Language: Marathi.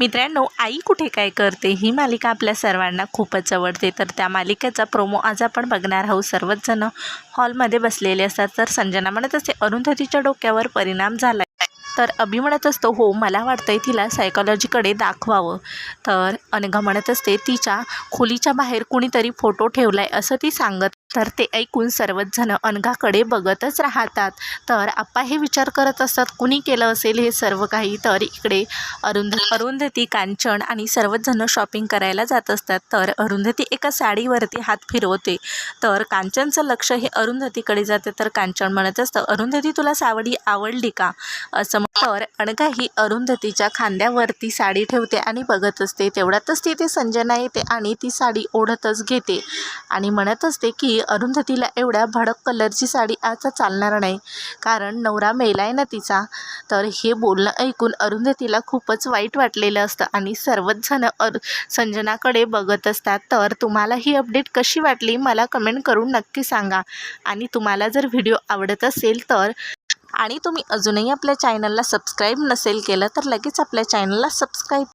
मित्रांनो आई कुठे काय करते? ही मालिका आपल्या सर्वांना खूपच आवडते. तर त्या मालिकेचा प्रोमो आज आपण बघणार आहोत. सर्वच जण हॉलमध्ये बसलेले असतात. तर संजना म्हणत असते अरुंधतीच्या डोक्यावर परिणाम झाला तर अभि म्हणत असतो हो मला वाटतंय तिला सायकॉलॉजीकडे दाखवावं. तर अनघा म्हणत असते तिच्या खोलीच्या बाहेर कुणीतरी फोटो ठेवला आहे असं ती सांगत. तर ते ऐकून सर्वच जण अनघाकडे बघतच राहतात. तर आप्पा हे विचार करत असतात कुणी केलं असेल हे सर्व काही? तर इकडे अरुंध अरुंधती कांचन आणि सर्वच जण शॉपिंग करायला जात असतात. तर अरुंधती एका साडीवरती हात फिरवते. तर कांचनचं लक्ष हे अरुंधतीकडे जाते. तर कांचन म्हणत असतं अरुंधती तुला सावडी आवडली का? असं म्हण- तर अनघा ही अरुंधतीच्या खांद्यावरती साडी ठेवते आणि बघत असते. तेवढ्यातच तिथे संजना येते आणि ती साडी ओढतच घेते आणि म्हणत असते की अरुंधतीला एवढ्या भडक कलरची साडी आता चालणार नाही. कारण नवरा मेलाय ना तिचा. तर हे बोलणं ऐकून अरुंधतीला खूपच वाईट वाटलेलं असतं आणि सर्वच जण अर संजनाकडे बघत असतात. तर तुम्हाला ही अपडेट कशी वाटली? मला कमेंट करून नक्की सांगा. आणि तुम्हाला जर व्हिडिओ आवडत असेल तर आणि तुम्ही अजूनही आपल्या चॅनलला सबस्क्राईब नसेल केलं तर लगेच आपल्या चॅनलला सबस्क्राईब